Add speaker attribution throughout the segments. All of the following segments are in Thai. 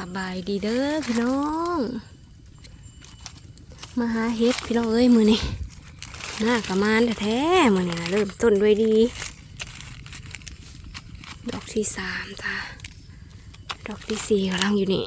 Speaker 1: สบายดีเด้อพี่น้อง มาหาเฮ็ดพี่น้องเอ้ยมือนี่หน้ากระมานแท้ๆมือนี่นะเริ่มต้นด้วยดี ดอกที่สามจ้าดอกที่สี่กำลังอยู่นี่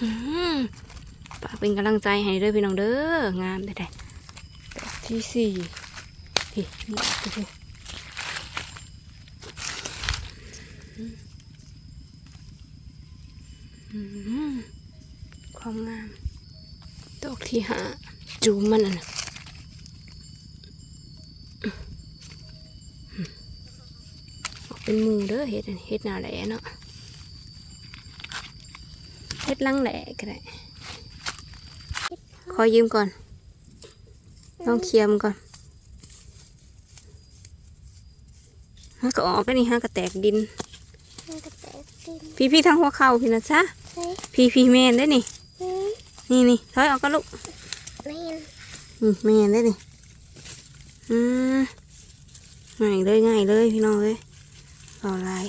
Speaker 1: อื้อหือฝากเป็นกำลังใจให้เด้อพี่น้องเด้องามแท้ๆดอกที่สี่พี่นี่ดอกที่สี่ ความงามดอกที่ห้าจูมมันอะนะออกเป็นหมูเด้อเฮ็ดอันเฮ็ดหนาแหล่เนาะเฮ็ดลังแหล่ก็ได้ขอยืมก่อนลองเคลียร์มนก่อนฮะก็ออกก็นี่ฮะก็แตกดิน
Speaker 2: มันก็แตกดิน
Speaker 1: พี่พี่ๆทางหัวเข่าพี่นะจ๊ะ
Speaker 2: เฮ้ย
Speaker 1: พี่พี่แมนได้นี่
Speaker 2: อืม
Speaker 1: นี่นี่ถอยออกก็ลูก
Speaker 2: แม่น
Speaker 1: อืมแม่นได้ดิอืมง่ายเลยง่ายเลยพี่น้องเลยเอาลาย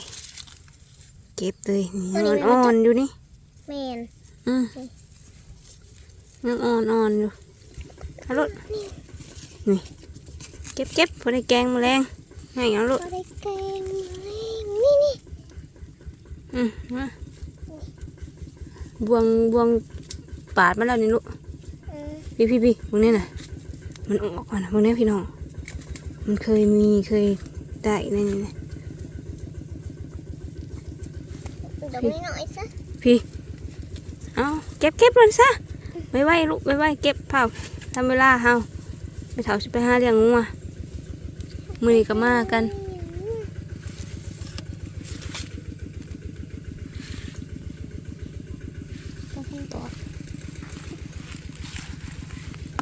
Speaker 1: เก็บเลยนี่ยังอ่อนๆอยู่นี่
Speaker 2: แม่น
Speaker 1: อืมยังอ่อนๆอยู่เอาลูกนี่เก็บเก็บพอได้แกงแมลงง่ายเอาลูก
Speaker 2: ก็ได้แกงแมลงนี่นี่
Speaker 1: อืมมา บวงบวงปาดมาแล้วนี่ลูก
Speaker 2: อืม
Speaker 1: พี่พี่พี่พวกนี้น่ะ มันออกก่อนนะพวกนี้พี่น้อง มันเคยมีเคยได้ในนี่นะ
Speaker 2: ดอกนี้หน่อยซะ
Speaker 1: พี่เอาเก็บเก็บมันซะไว้ไว้ลูกไว้ไว้เก็บเผาทำเวลาเฮาไปเถาสิไปหาเลี้ยงงัวมือนี้ก็มากัน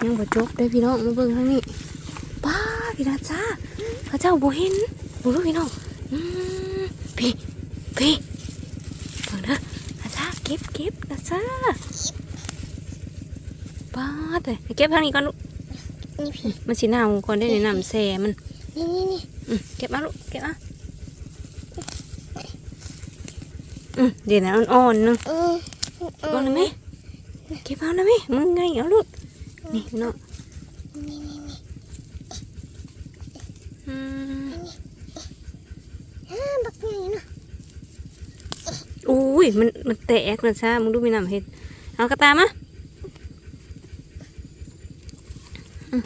Speaker 1: ยังบ่จบได้อพี่น้องมาเบิ่งทางนี้ป้าพี่นาจ้าเขาเจ้าบ่เห็นบ่รู้พี่น้องอืมพี่พี่เบิ่งเด้อนาจ้าเก็บเก็บนาจ้าป้าแต่เก็บทางนี้ก่อนลูก
Speaker 2: นี่พี่
Speaker 1: มันสิหนาวก่อนได้แนะนำแซ่มัน
Speaker 2: นี่นี่นี่
Speaker 1: อืมเก็บมาลูกเก็บมาอืมเดี๋ยวนะอ่อนๆนึง
Speaker 2: อืม
Speaker 1: เอาหน่อยไหมเก็บเอาหน่อยไหมมึงไงเอาลูก นี่เนาะ
Speaker 2: นี่นี่นี่
Speaker 1: อืม
Speaker 2: อ่าบักใหญ่เนาะ
Speaker 1: อุ้ยมันมันแตกนะซ่ามึงดูมีน้ำเห็ด เอากระตามมาอืม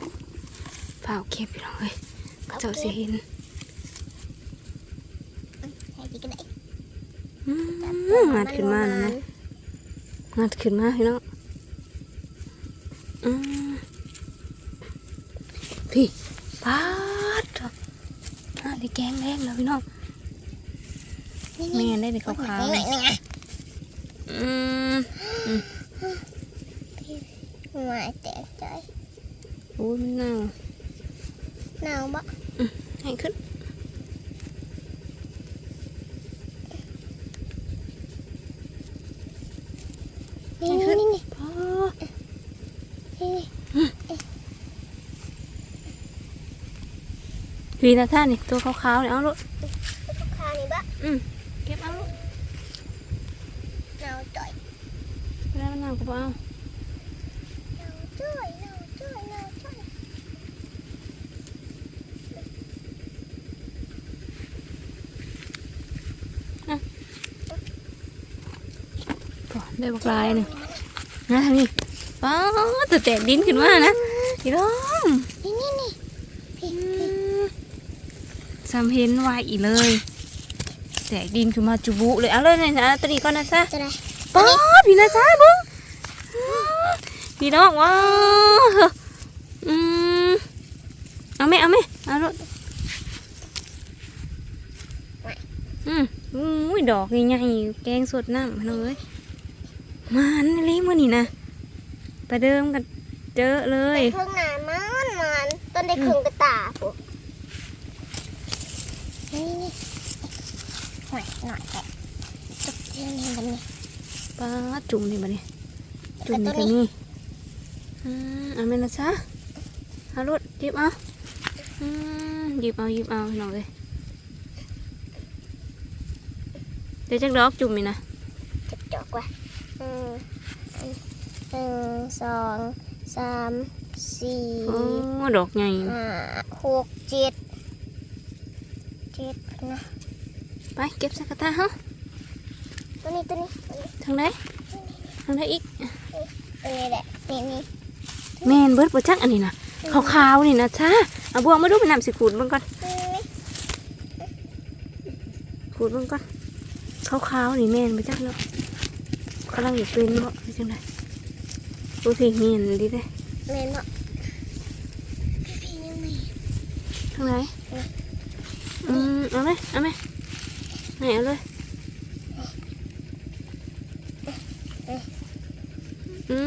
Speaker 1: เปล่าเก็บไปหน่อยเขาเจ้าสิเห็นงัดขึ้นมาแล้วนะงัดขึ้นมาพี่น้องอืมพี่ปาดเถอะอ่าได้แก งแรงแล้วพี่น้อง
Speaker 2: นี่
Speaker 1: แม่
Speaker 2: นี่
Speaker 1: ได้ในขาว
Speaker 2: นี่นี่นี่ไง
Speaker 1: ๆอืม
Speaker 2: มาแตกใจ
Speaker 1: โอ้ยมันหนาว
Speaker 2: หนาวบ่
Speaker 1: ให้ขึ้น
Speaker 2: นี่นี่นี่นี่
Speaker 1: พอ
Speaker 2: นี่
Speaker 1: พี่นะท่านนี่ตัวขาวๆเนี่ยเอาลูก
Speaker 2: ลูกค้านี่บ่
Speaker 1: อืมเก็บเอาลูก
Speaker 2: หนาวจ่อย
Speaker 1: แล้วมันหนาวก็บ่เอา
Speaker 2: หนาวจ่อยหนาวจ่อยหนาวจ่อย
Speaker 1: พอได้บักลายหนึ่งนะทางนี้ป้าดตัวแตกดินขึ้นมานะพี่น้อง
Speaker 2: นี่นี่นี่พี่
Speaker 1: สำเห็นไวอีเลย แตกดินขึ้นมาจุบุเลยเอาเลยนี่นะตัวนี้ก่อนนะจ๊ะ
Speaker 2: จะได้
Speaker 1: ป้าดพี่นะจ๊ะเบึ้งพี่น้องว้าวอืมเอาไหมเอาไหมเอาลูกอืมอุ้ยดอกใหญ่ๆแกงสดน้ำพี่น้องเอ้ยมันเลยมื่อนี่นะประเดิมกันเจอเล
Speaker 2: ไป
Speaker 1: ย
Speaker 2: เครื่องหนามันมันต้นได้เครื่องกระตาปุ๊ นี่หน่อยหน่อยแตะจุกนี่นี่แบบนี้
Speaker 1: ป้าจุ่มนี่มาเนี่ยจุ่มนี่กันนี่อืมเอาไหมนะจ๊ะเอาลูกหยิบเอาอืมหยิบเอาหยิบเอาพี่องเลยเดี๋ยวจักดอกจุ่มนี่นะ
Speaker 2: จับจอกว่ะหนึ่งหนึ่งสองสามสี่
Speaker 1: โอ้ดอกใหญ่
Speaker 2: ห้าหกเจ็ด เจ็ดนะ
Speaker 1: ไปเก็บใส่กระตาเฮา
Speaker 2: ตัวนี้ตัวนี้ตัวนี้
Speaker 1: ทางไหนทางไหนอีก
Speaker 2: ตัวนี้แหละนี่นี่
Speaker 1: แม่นเบิดบ่จักอันนี้นะขาวๆนี่นะจ้าเอาบวงมาดูไปนำสิขูดเบิ่งก่อน
Speaker 2: นี่
Speaker 1: ขูดเบิ่งก่อนขาวๆนี่แม่นบ่จักเนาะกำลังอยู่เป็นบ่เป็นจังไดโอ้พี่แม่นดีเด้
Speaker 2: แม่นบ่พี่ยังไง
Speaker 1: ทางไหน อืมเอาไหมเอาไหมไหนเอาเลยอื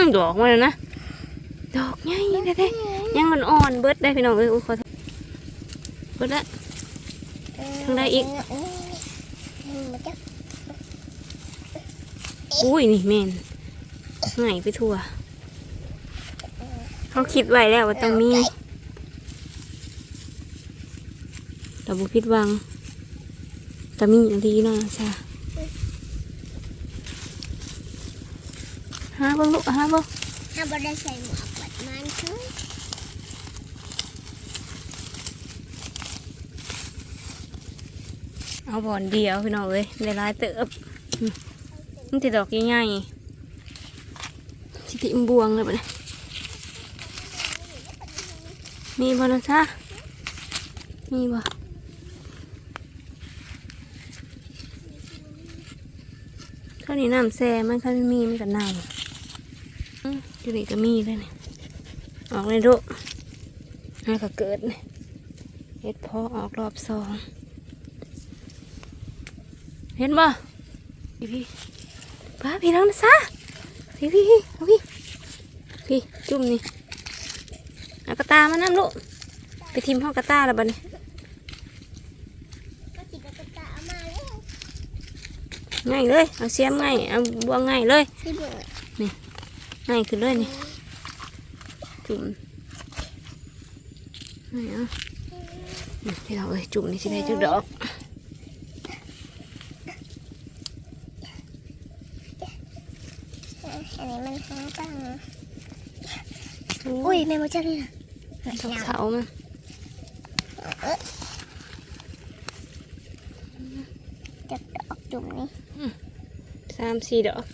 Speaker 1: มดอกมันนะ ดอกใหญ่เด้ๆยังมันอ่อนเบิดได้พี่น้องเอ้ยโอ้ขอโทษเบิดละทางใดอีก
Speaker 2: นี่มาจ้ะ
Speaker 1: อุ้ยนี่แม่นไงไปทั่วเขาคิดไว้แล้วว่าต้องมี แต่บุพิดหวังแต่มีอย่างดีเนาะใช่หาเบิ่งลูกหาเบิ่ง
Speaker 2: ถ้าบ่ได้ใส่หมวกแบบมันคือ
Speaker 1: เอาบอนเดียวพี่น้องเอ้ยได้หลายเติบอืมมันติดดอกใหญ่ๆสิติมบวงเลยปะเนี่ยมีบ่นะจ๊ะมีบ่ข้า วนี้น้ำแซ่มันข้าวมีมันก็เน่าอืมอยู่นี่ก็มีเลยเนี่ยออกเลยดุน่าก็เกิดเนี่ยเฮ็ดพอออกรอบสองเห็นบ่พี่พี่ป้าพี่น้องนะซะพี่พี่พี่เอาพี่พี่จุ่มนี่เอากระตามานั่ลูกไปทิมห้องกระตาแล้วบัดนี้
Speaker 2: ก็ติดกระตาเอามาแล้ว
Speaker 1: ง่ายเลย เอาเสียมง่าย เอาบวงง่ายเลย
Speaker 2: ที่เบิ่งอะ
Speaker 1: ง่ายขึ้นเลยนี่จุ่มนี่เอานี่พี่เราเอ้ยจุ่มนี่สิได้จุดดอก
Speaker 2: อันนี้มันหาปัง
Speaker 1: อุ้
Speaker 2: อุ้
Speaker 1: ย
Speaker 2: ยแม่มาจังนี่นะ
Speaker 1: ดอกเสามัน
Speaker 2: จับดอกจุ่มนี่
Speaker 1: สามสี่ดอก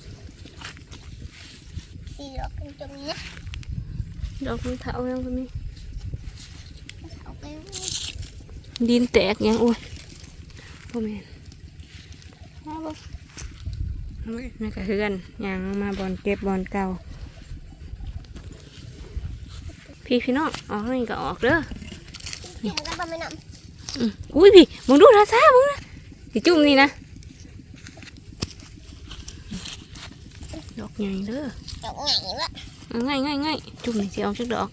Speaker 2: สี่ดอกเป็นจุ่มนี่นะ
Speaker 1: ดอกมันเถายังก็มี
Speaker 2: เอาไป
Speaker 1: ดินแตกยังโอ้ยพ่อแม่นมาบ่เอาไว้แม่กะเฮือนยังมาบอลเก็บบอลเก่า พี่พี่น้องออกนี่ก็ออกเด้อ
Speaker 2: จุ่มกันบ่ไม่น
Speaker 1: อืมอุ้ยพี่มึงดูนะซ่ามึงนะสิจุ่มนี่นะดอก ใหญ่เด้อำ
Speaker 2: ดอกใหญ่ละ
Speaker 1: เอาง่ายง่ายง่ายจุ่มนี่สิออกจากดอก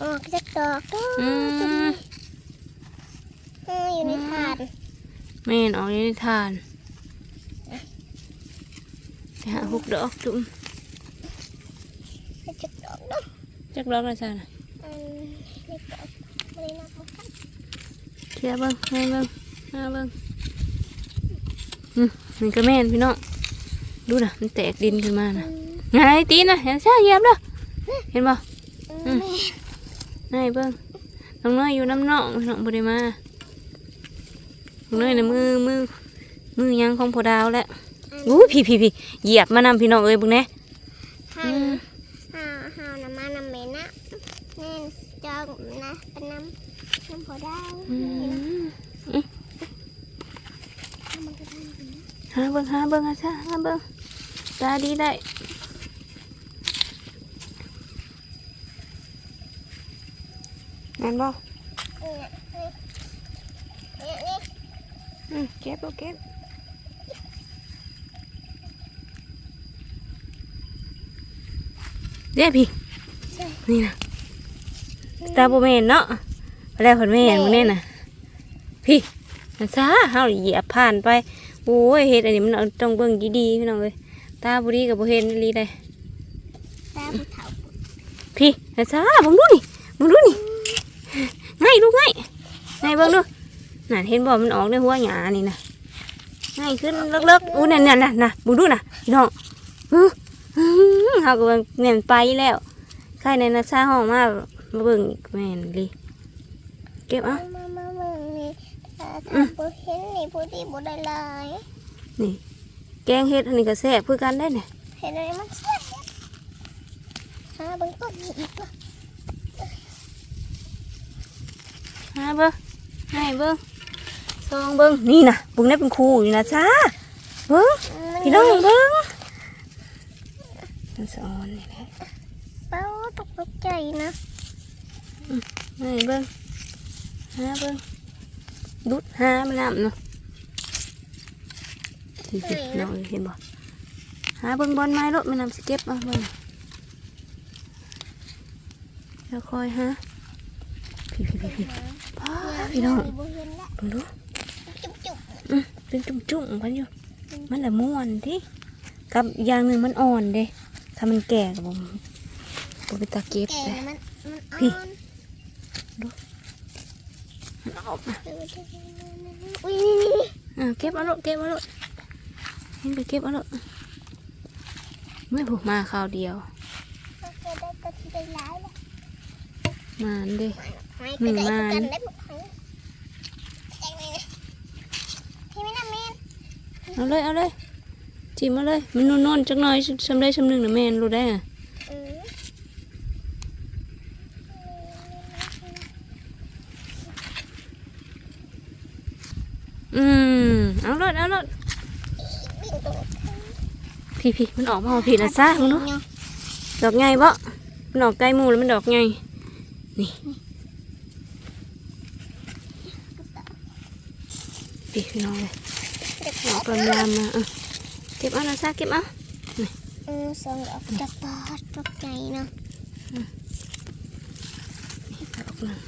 Speaker 2: ออกจากดอกก็
Speaker 1: อื
Speaker 2: จุ่ม
Speaker 1: ม
Speaker 2: เอออยู่ในถาด
Speaker 1: แม่นออกในทานไปหาหกดอกจุ่ม
Speaker 2: จากดอกเนาะ
Speaker 1: จากดอกละซ่าน่ะ
Speaker 2: อืมนี่ดอกไม่ได้นับเอาค่ะ
Speaker 1: เคลียร์เบิ้งให้เบิ้งหน้าเบิ้งอืมมันก็แม่นพี่น้อง ดูนะมันแตกดินขึ้นมานะ
Speaker 2: อืม
Speaker 1: ไงตีนนะเห็นซ่าเหยียบเด้อเห็นบ่
Speaker 2: อืม
Speaker 1: นายเบิ้งน้องน้อยอยู่น้ำน่องน้องบ่ได้มาน้องน้อยน่ะมือมือมือยังของพอดาวแล้วอู้พี่พี่พี่เหยียบมานำพี่น้องเอ้ยเบึงแหน่
Speaker 2: ห้า
Speaker 1: อืม
Speaker 2: ห้าห้าน้ำมันน้ำเมนะแน่นจองนะเป็นน้ำน้ำพอได้
Speaker 1: อืม
Speaker 2: น้ำมันก็ได้นะ
Speaker 1: หาเบิ้งหาเบิ้งหาซ่าหาเบิ้งตาดีได้แม่นบ่
Speaker 2: เออนี่นี่นี่
Speaker 1: อืมเก็บเอาเก็บเดี๋ยวพี่ นี่นะตาโบแมนเนาะแล้วผลแม่นมึงเนี่ยนะพี่มันซาเฮาเหยียบผ่านไป โอ้ยเฮ็ดอันนี้มันเอาต้องเบิ่งดีๆพี่น้องเอ้ยตาบุรีกับบ่เห็นอีหลีได้
Speaker 2: ตาผู้เฒ่า
Speaker 1: พี่มันซาเบิ่งดูนี่เบิ่งดูนี่ง่ายลูกง่ายง่ายเบิ่งดูน่ะเห็นบ่มันออกในหัวหญ้านี่นะง่ายขึ้นเลิกๆอู้เนี่ยเนี่ยน่ะน่ะบุดูน่ะพี่น้องอื้ออื้อเฮาก็ว่าแม่นไปแล้วใครในนักชาห้องมามาเบิ่งอีกแม่นดิเก็บเอะ
Speaker 2: บ่เห็นนี่ผู้ดีบ่ได้เลย
Speaker 1: นี่ แกงเฮ็ดอันนี้ก็แซ่บคือกันได้เนี่ย
Speaker 2: เห็นอะไรมันเสียหาเบิ่งต้นนี้อีกว่ะ
Speaker 1: หาเบิ่งให้เบิ่งซองเบิ่งนี่น่ะเบิ่งได้เป็นครูอยู่นะจ้าเบิ่ง
Speaker 2: มัน
Speaker 1: พี่น้องเบิ่งมันสอนนี่แหละ
Speaker 2: เป้าตกตกใจนะ
Speaker 1: ให้เบิ่งหาเบิ่ง ดุดห้ามันน้ำเนาะที่ที่น้องเห็นบ่หาเบิ่งบอลไม้รถมันนำสเก็บมาเบิ่งแล้วคอยฮะพี่พี่พี่พี่ป้าพี่น้อง
Speaker 2: บ่เบิ่
Speaker 1: งดูอืมเป็นจุ่มจุ่มๆมันอยู่มันละม่วนที่กับอย่างหนึ่งมันอ่อนเด้ถ้ามันแก่กับผมผมไปตาเก็บ
Speaker 2: แก่
Speaker 1: เลยพี่
Speaker 2: อ่ อุ้ยนี่นี่
Speaker 1: เก็บเอาลูกเก็บเอาลูกเห็นไปเก็บเอาลูกไม่ผูกมาคราวเดียวมาด้
Speaker 2: ไม่
Speaker 1: หนึ่ง
Speaker 2: มา
Speaker 1: เอาเลยเอาเลยจิ้มเอาเลยมันนุ่นๆจักหน่อยชำได้ชำหนึ่งนะแม่นรู้ได้อะ
Speaker 2: อืม
Speaker 1: อืมเอาเลยเอาเลย
Speaker 2: วิ่งตรง
Speaker 1: พี่พี่มันออกมาเอาพี่นะซ่ามึงดู
Speaker 2: เนาะ
Speaker 1: ดอกไงบ่มันออกใกล้หมูแล้วมันดอกไงนี่พี่พี่น้องเลย
Speaker 2: เด็ก
Speaker 1: ออกกำลังมาอะเก็บเอานะซ่าเก็บเอา
Speaker 2: อืมสองดอกจะปาดตกใจเนาะ
Speaker 1: ดอกหนึ่ง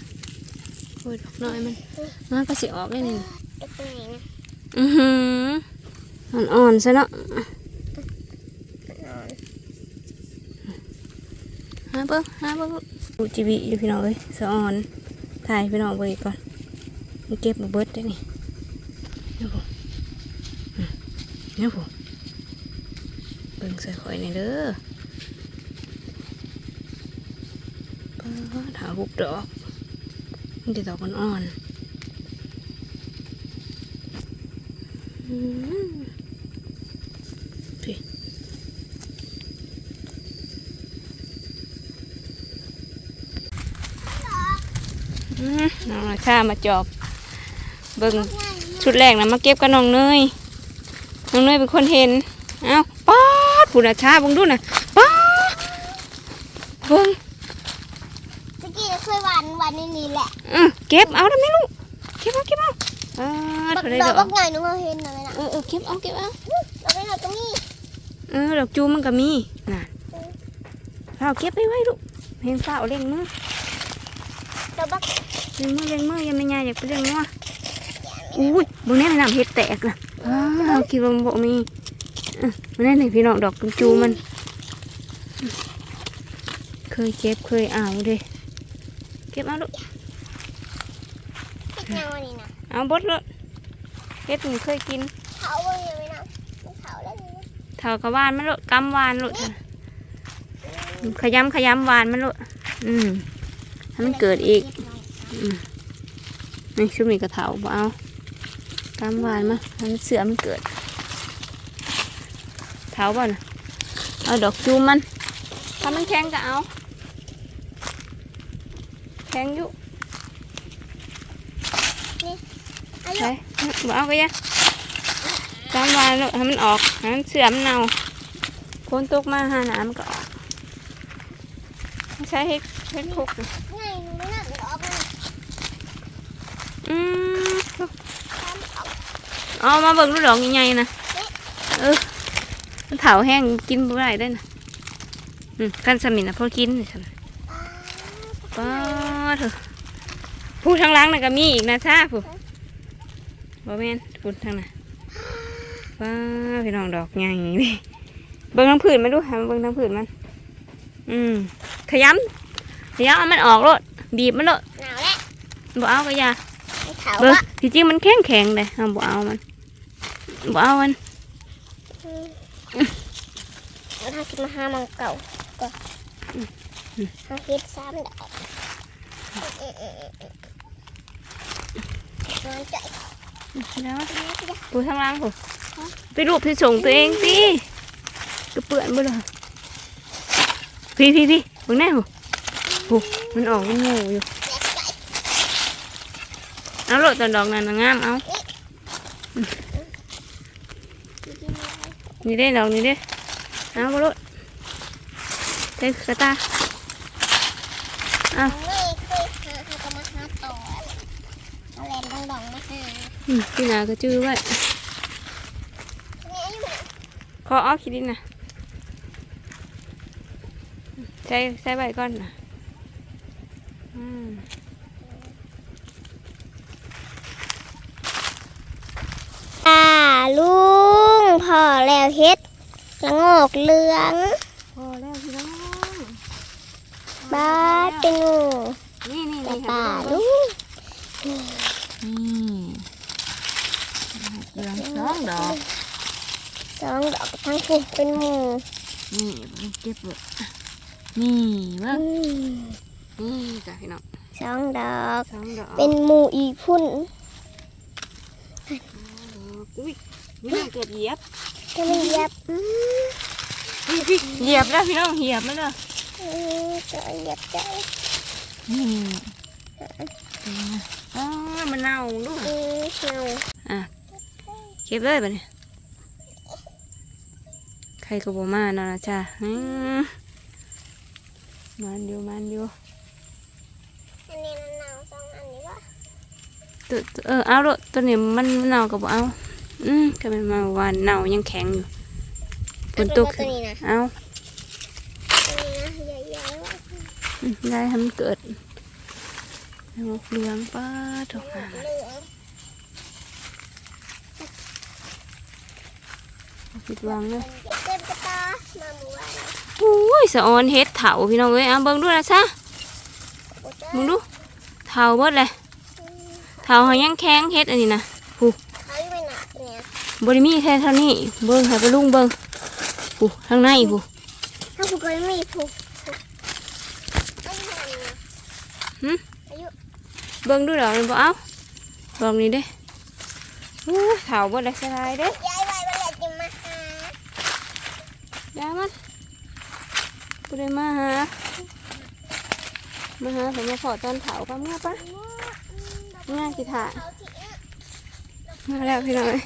Speaker 1: โอ้ยดอกน้อยมันมันก็สิออกได้นี่
Speaker 2: ตกไหนนะ
Speaker 1: อือหือ อ่อนๆซะเนาะ
Speaker 2: นอน
Speaker 1: หาเบิ้งหาเบิ้งอุจิบิอยู่พี่น้องเอ้ยสะอ่อนถ่ายพี่น้องเบิ้งอีกก่อนมันเก็บมาเบิดได้นี่เนี่ยผมเนี่ยผมเบิ้งใส่ข่อยนี่เด้อป้าถาหุบดอกมันจะดอกอ่อนๆอืมพี่ อืม น้องราชามาจอบเบิ่งชุดแรกนะมาเก็บกับน้องเนยน้องเนยเป็นคนเห็นเอ้าป๊าดผู้ราชาเบิ่งดูนะป๊าดเบิ่ง
Speaker 2: ตะกี้เคยหวานหวานในนี่แหละ
Speaker 1: อือเก็บเอาได้ไหมลูกเก็บเอาเก็บเอาอ่า
Speaker 2: ดอก
Speaker 1: เท่าไร
Speaker 2: ด
Speaker 1: ด
Speaker 2: อ
Speaker 1: อกก
Speaker 2: บักใหญ่หนูเอาเห็นหน่อยนะ
Speaker 1: เออเออเก็บเอาเก็บเอา
Speaker 2: ดอกไม่หน่อยก็มี
Speaker 1: เออดอกจูมมันก็มีน่ะเราเก็บไปไว้ลูกเห็นฝ้าเอาเล่งมือ
Speaker 2: ดอกบั ก
Speaker 1: เล่งมือเล่งมือยังไม่ยายอยากไปเล่งมืออุ้ยบนนี้มันน้ำเห็ดแตกนะอ้าวเราคิดว่ามันบ่มีมันนั่นเลยพี่น้องดอกจูมัน เคยเก็บเคยเอาเด้เก็บเอาลูก
Speaker 2: ติดเงานี่นะ
Speaker 1: เอาบดเลยเฮ็ดนี่เคยกิน
Speaker 2: เขาเบิ่งอยู่ไหมนะมันเขาแล้วนี่นะ
Speaker 1: เถากะวานมันลูกกำวานลูกขยำขยำวานมันลูกอืมให้มันเกิดอีก นี่ชุบนี่กระเถาบ่เอากำวานมาให้มันเสือมันเกิดเถาบ่นะเอาดอกจูมมันถ้ามันแข็งก็เอาแข็งอยู่
Speaker 2: อายุ
Speaker 1: ใช่บ่เอาก็ยังจำไว้ลูกให้มันออกให้มันเสื่อมนเน่าคนตกมาหาน้ำมันก็ออกไม่ใช่เฮ็ดเฮ็ดคุก
Speaker 2: เอา
Speaker 1: มาเบิ่งลูกดอกใหญ่ๆนะเออมันเถาแห้งกินบ่ได้ได้นะอืมกันสมินนะพอกินนี่ฉันป้าเถอะผู้ทางหล้างน่ะก็มีอีกนะท่าผู้บ่แม่นผู้ทางน่ะป้าพี่น้องดอกใหญ่นี่เบิ่งทางผืนมาดูให้มันเบิ่งทางผืนมัน อืมขยำขยำเอามันออกโลดบีบมันโลด
Speaker 2: หนาวแล้ว
Speaker 1: บ่เอาก็อย่า
Speaker 2: ไม่ เขา
Speaker 1: เบิ่ง
Speaker 2: อะ
Speaker 1: ที่จริงมันแข็งแข็งๆเลยเอาบ่เอามันบ่เอามัน
Speaker 2: แล้วถ้าสิมาหามังเก่าก็หาเฮ็ดซ้ำได้นอนใจ
Speaker 1: แล้วปูทางล่างปูไปรูปที่ส่งตัวเองสิก็เปื่อนบ่เลยพี่พี่พี่เบิ่งแน่หูหูมันออกมันงูอยู่ เอาโลดตอนดอกนั้นน่ะงามเอานี่เด้ดอกนี่เด้เอาบ่โลดเต็กระตาเอา
Speaker 2: ไม่เคยหาเขาก็มาหาต่อเอาแลนดองดองมาหา
Speaker 1: อืมพี่นาก็จื้อไว้
Speaker 2: เนี่ยอ
Speaker 1: อเอาขี้ดินนะใช้ใช้ใบก่อนนะอืม
Speaker 2: อ่า ลุงพอแล้วเฮ็ดละโงกเหลือง
Speaker 1: พอแล้วพี่น้อง
Speaker 2: บ้าดเป็นงู
Speaker 1: นี่นี่
Speaker 2: แต่
Speaker 1: นี่
Speaker 2: ป่า
Speaker 1: ค่ะ
Speaker 2: ลุง
Speaker 1: นี่เหลืองสองดอก
Speaker 2: สองดอกทั้งคู่เป็นหมู
Speaker 1: นี่มันเก็บเลยนี่เบิ่
Speaker 2: อื
Speaker 1: ง
Speaker 2: ม
Speaker 1: นี่จ้ะพี่น้อง
Speaker 2: สองดอก
Speaker 1: สองดอก
Speaker 2: เป็นหมูอีพุ่น
Speaker 1: อุ้ย นี่เกือบเหยียบ
Speaker 2: จะมันเหยียบอืม
Speaker 1: เหยียบแล้วพี่น้องเหยียบมาเลย
Speaker 2: อืมก็เหยียบใจ
Speaker 1: นี่อ๋อมันเน่าดู
Speaker 2: อืมเนา
Speaker 1: อะเก็บเลยไปเนี่ยใครก็บอกมาเนาะนะจ้าอืมมันอยู่มันอยู่
Speaker 2: อันนี้มันเนาสองอันนี้วะ
Speaker 1: ตัวตัวเออเอาโลดตัวนี้มันมันเน่าก็บอกเอา อืมก็เป็นมาวันเน่ายังแข็งอยู่ฝนตก
Speaker 2: ตัวนี้นะ
Speaker 1: เอา
Speaker 2: ตัวนี้นะใหญ่ๆวะ
Speaker 1: อืมได้ทำมันเกิดแล้วมันเหลืองป้าถูก
Speaker 2: เห
Speaker 1: อะ
Speaker 2: ลือง
Speaker 1: ผิดหวังเลย
Speaker 2: เต็มกระตามาหมู่บ้าน
Speaker 1: อุ้ยสะออนเฮ็ดเถาพี่น้องเอ้ยเอาเบิ่งดูนะซะ
Speaker 2: โอ้เจ้า
Speaker 1: มึงดูเถาเบิดเลยเถาเขายังแข็งเฮ็ดอันนี้นะ
Speaker 2: เขาอยู่ไม่หนักเนี่ย
Speaker 1: บริมีแค่เท่านี้เบิ่งให้ไปลุงเบิ่งปูทางในปู
Speaker 2: ถ้าผูกก็ไม่ผูกอายุเท่าไหร่เนี่ย
Speaker 1: หึ
Speaker 2: อายุ
Speaker 1: เบิ่งดูดอกนี่บ่เอาดอกนี้เด้อู้เถาเบิดเลยสลายเด้
Speaker 2: ยายไว้เวลาจะมาหา
Speaker 1: ยามันบ่ได้มาหามาหาผมมาขอตอนเถาก็เมื่อปะง่ายสิถ่า
Speaker 2: เขาที่
Speaker 1: มาแล้วพี่น้องเอ้ย